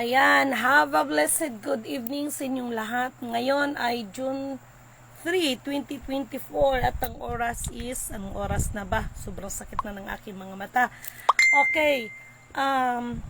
Ayan, have a blessed good evening sa inyong lahat. Ngayon ay June 3, 2024 at ang oras is, anong oras na ba? Sobrang sakit na ng aking mga mata. Okay, um,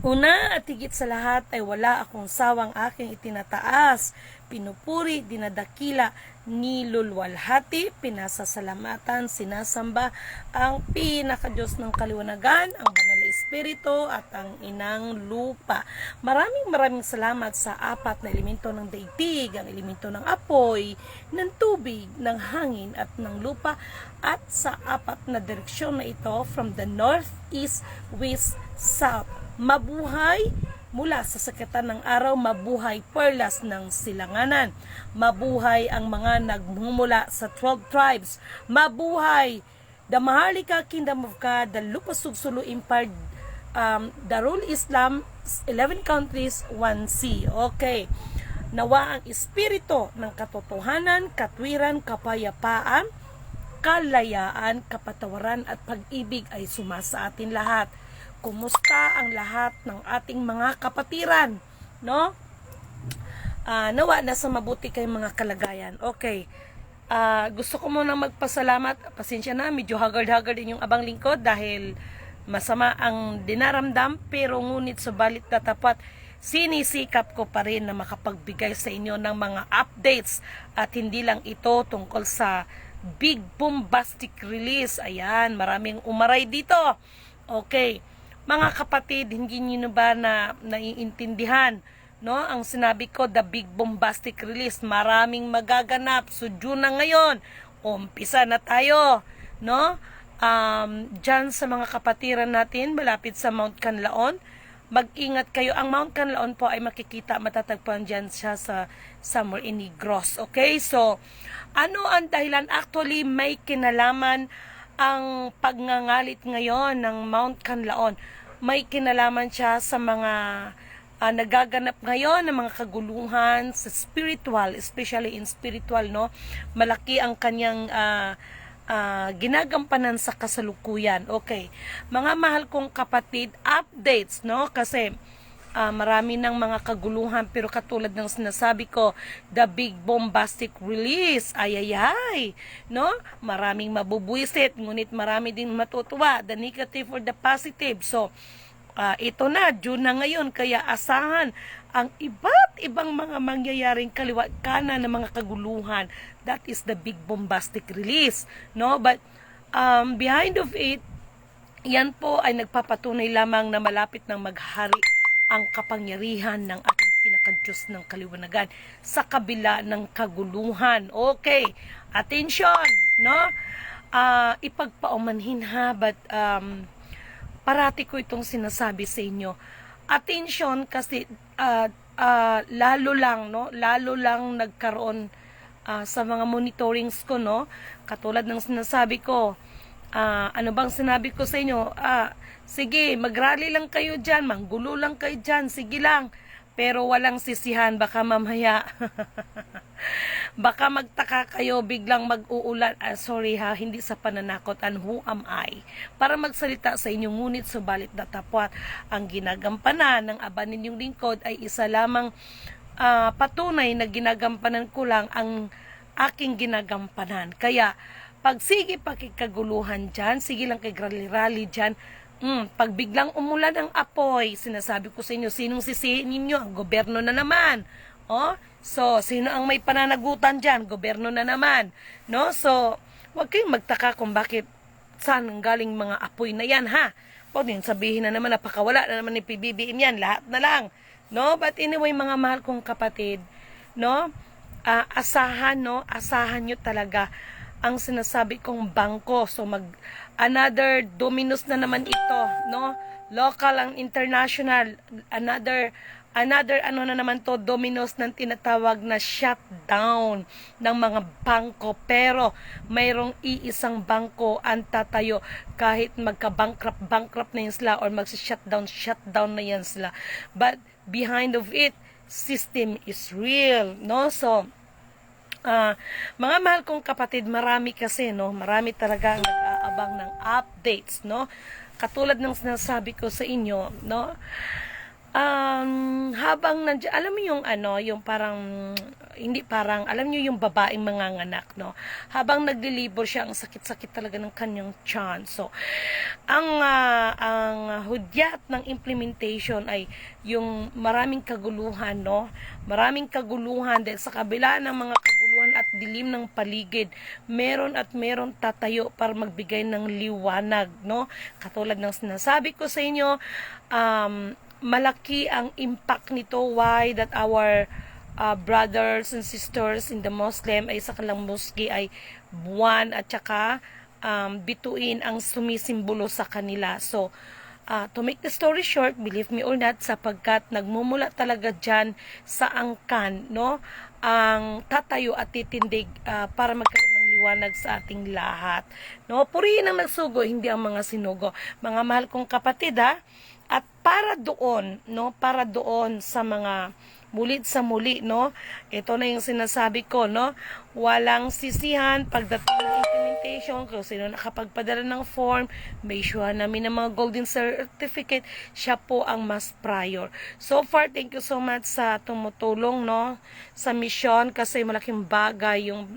Una at higit sa lahat ay wala akong sawang aking itinataas, pinupuri, dinadakila, nilulwalhati, pinasasalamatan, sinasamba ang pinakadiyos ng kaliwanagan, ang banal na espiritu at ang inang lupa. Maraming maraming salamat sa apat na elemento ng daigdig, ang elemento ng apoy, ng tubig, ng hangin at ng lupa at sa apat na direksyon na ito from the north, east, west, south mabuhay mula sa sakitan ng araw, mabuhay perlas ng silanganan, mabuhay ang mga nagmumula sa 12 tribes, mabuhay the Maharlika Kingdom of God, the Lupasugsulu Empire, um, Darul Islam, 11 countries, 1 sea. Okay. Nawa ang espiritu ng katotohanan, katwiran, kapayapaan, kalayaan, kapatawaran at pag-ibig ay sumasa atin lahat kumusta ang lahat ng ating mga kapatiran, no? Ah, nawa na sa mabuti kayong mga kalagayan. Okay. Ah, gusto ko muna magpasalamat. Pasensya na, medyo haggard-haggard din yung abang lingkod dahil masama ang dinaramdam pero ngunit subalit na tapat sinisikap ko pa rin na makapagbigay sa inyo ng mga updates at hindi lang ito tungkol sa big bombastic release. Ayan, maraming umaray dito. Okay. Mga kapatid, hindi niyo ba na naiintindihan no? Ang sinabi ko, the big bombastic release, maraming magaganap. So June na ngayon, umpisa na tayo, no? Um, diyan sa mga kapatiran natin malapit sa Mount Canlaon, mag-ingat kayo. Ang Mount Canlaon po ay makikita, matatagpuan diyan siya sa Summer Inigros. Okay? So, ano ang dahilan? Actually, may kinalaman ang pagngangalit ngayon ng Mount Canlaon may kinalaman siya sa mga uh, nagaganap ngayon ng mga kaguluhan sa spiritual, especially in spiritual, no? Malaki ang kanyang uh, uh, ginagampanan sa kasalukuyan. Okay. Mga mahal kong kapatid, updates, no? Kasi uh, marami ng mga kaguluhan pero katulad ng sinasabi ko the big bombastic release. Ay ay ay no? Maraming mabubuisit ngunit marami din matutuwa. The negative or the positive. So uh, ito na June na ngayon kaya asahan ang iba't ibang mga mangyayaring kaliwa kanan ng mga kaguluhan. That is the big bombastic release no? But um, behind of it yan po ay nagpapatunay lamang na malapit ng maghari ang kapangyarihan ng ating pinakadiyos ng kaliwanagan sa kabila ng kaguluhan. Okay, attention, no? Uh, ipagpaumanhin ha, but um, parati ko itong sinasabi sa inyo. Attention kasi uh, uh, lalo lang, no? Lalo lang nagkaroon uh, sa mga monitorings ko, no? Katulad ng sinasabi ko, uh, ano bang sinabi ko sa inyo? Ah, Sige, magrally lang kayo dyan, manggulo lang kayo dyan, sige lang. Pero walang sisihan, baka mamaya. baka magtaka kayo, biglang mag-uulan. Ah, sorry ha, hindi sa pananakot. And who am I? Para magsalita sa inyo, ngunit subalit datapwat ang ginagampanan ng aba ninyong lingkod ay isa lamang uh, patunay na ginagampanan ko lang ang aking ginagampanan. Kaya, pag sige pakikaguluhan dyan, sige lang kay rally-rally dyan, Mm, pag biglang umulan ang apoy, sinasabi ko sa inyo, sinong sisihin ninyo? Ang gobyerno na naman. Oh, so, sino ang may pananagutan dyan? Gobyerno na naman. No? So, huwag kayong magtaka kung bakit saan galing mga apoy na yan, ha? Huwag din sabihin na naman, napakawala na naman ni PBBM yan, lahat na lang. No? But anyway, mga mahal kong kapatid, no? Uh, asahan, no? Asahan nyo talaga ang sinasabi kong bangko. So, mag another dominus na naman ito, no? Local ang international, another another ano na naman to dominos ng tinatawag na shutdown ng mga bangko. Pero mayroong iisang bangko ang tatayo. Kahit magka-bankrupt bankrupt na yan sila or magsi-shutdown shutdown na yan sila. But behind of it system is real no? So uh, mga mahal kong kapatid marami kasi no marami talaga nag nag-aabang ng updates, no? Katulad ng sinasabi ko sa inyo, no? um, habang nandiyan, alam mo yung ano, yung parang, hindi parang, alam niyo yung babaeng manganganak, no? Habang nagde-labor siya, ang sakit-sakit talaga ng kanyang tiyan. So, ang, ah, ang hudyat ng implementation ay yung maraming kaguluhan, no? Maraming kaguluhan dahil sa kabila ng mga kaguluhan dilim ng paligid, meron at meron tatayo para magbigay ng liwanag, no? Katulad ng sinasabi ko sa inyo, um, malaki ang impact nito why that our uh, brothers and sisters in the Muslim ay sa kalang mosque ay buwan at saka um, bituin ang sumisimbolo sa kanila. So, uh, to make the story short, believe me or not, sapagkat nagmumula talaga dyan sa angkan, no? Ang tatayo at titindig uh, para magkaroon ng liwanag sa ating lahat. No? Purihin ang nagsugo, hindi ang mga sinugo. Mga mahal kong kapatid, ha? At para doon, no, para doon sa mga mulit sa muli, no? Ito na yung sinasabi ko, no? Walang sisihan pagdating ng implementation, kung sino nakapagpadala ng form, may sure namin ng mga golden certificate, siya po ang mas prior. So far, thank you so much sa tumutulong, no? Sa mission, kasi malaking bagay yung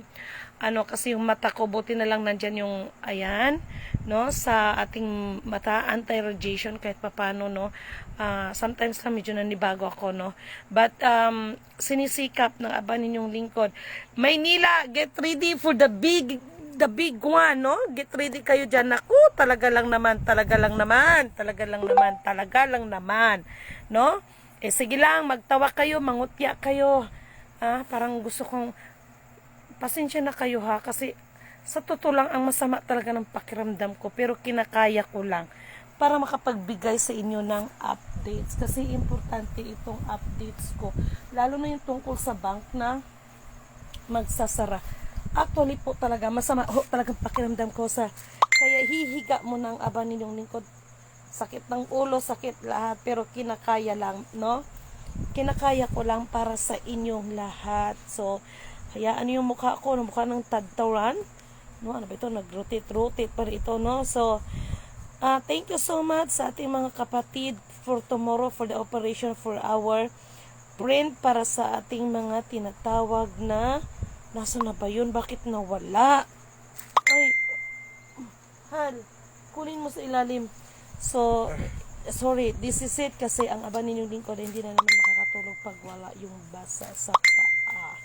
ano kasi yung mata ko buti na lang nandyan yung ayan no sa ating mata anti-radiation kahit papano no Ah, sometimes lang medyo nanibago ako no but um sinisikap ng aba ninyong lingkod Maynila get ready for the big the big one no? Get ready kayo diyan naku talaga lang naman talaga lang naman talaga lang naman talaga lang naman no? Eh sige lang magtawa kayo mangutya kayo. Ah parang gusto kong pasensya na kayo ha? Kasi sa totoo lang ang masama talaga ng pakiramdam ko pero kinakaya ko lang para makapagbigay sa inyo ng updates. Kasi importante itong updates ko lalo na yung tungkol sa bank na magsasara actually po talaga masama ho talagang pakiramdam ko sa kaya hihiga mo ng aba ninyong lingkod sakit ng ulo sakit lahat pero kinakaya lang no kinakaya ko lang para sa inyong lahat so kaya ano yung mukha ko, no, mukha ng tadtauran. No, ano ba ito? Nag-rotate-rotate pa ito, no? So, uh, thank you so much sa ating mga kapatid for tomorrow for the operation for our print para sa ating mga tinatawag na nasa na ba yun? Bakit nawala? Ay, hal, kunin mo sa ilalim. So, sorry, this is it kasi ang aba ninyong lingkod hindi na naman makakatulog pag wala yung basa sa paa.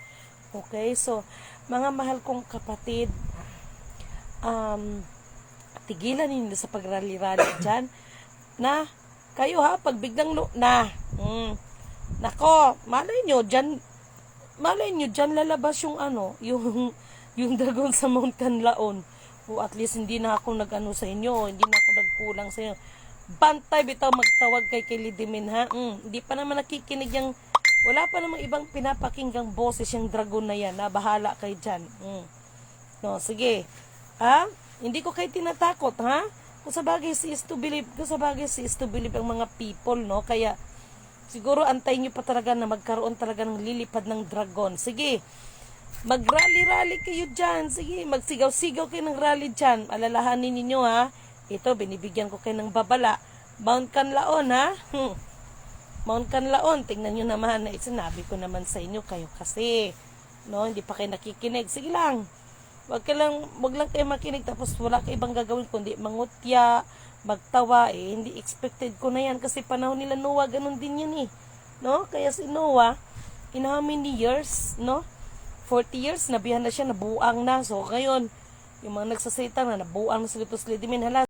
Okay, so mga mahal kong kapatid, um, tigilan ninyo sa pagrali-rali dyan na kayo ha, pag biglang na, mm, nako, malay nyo, dyan, malay nyo, dyan lalabas yung ano, yung, yung dragon sa Mount Canlaon. O at least hindi na ako nag-ano sa inyo, hindi na ako nagkulang sa inyo. Bantay bitaw magtawag kay Kilidimin ha. Mm, hindi pa naman nakikinig yung wala pa namang ibang pinapakinggang boses yung dragon na yan na bahala kay dyan. Mm. No, sige. Ha? Hindi ko kayo tinatakot, ha? Kung sa bagay si is to believe, kung sa bagay si is to believe ang mga people, no? Kaya, siguro antayin nyo pa talaga na magkaroon talaga ng lilipad ng dragon. Sige, mag-rally-rally kayo dyan. Sige, magsigaw-sigaw kayo ng rally dyan. Alalahanin ninyo, ha? Ito, binibigyan ko kayo ng babala. Mount Canlaon, ha? Hmm. Mount Canlaon, tingnan nyo naman, eh, sinabi ko naman sa inyo, kayo kasi, no, hindi pa kayo nakikinig. Sige lang, wag ka lang, wag lang kayo makinig, tapos wala kayo ibang gagawin, kundi mangutya, magtawa, eh, hindi expected ko na yan, kasi panahon nila Noah, ganun din yun eh, no, kaya si Noah, in how many years, no, 40 years, nabihan na siya, nabuang na, so ngayon, yung mga nagsasalita na nabuang na sila, tapos lidimin, hala,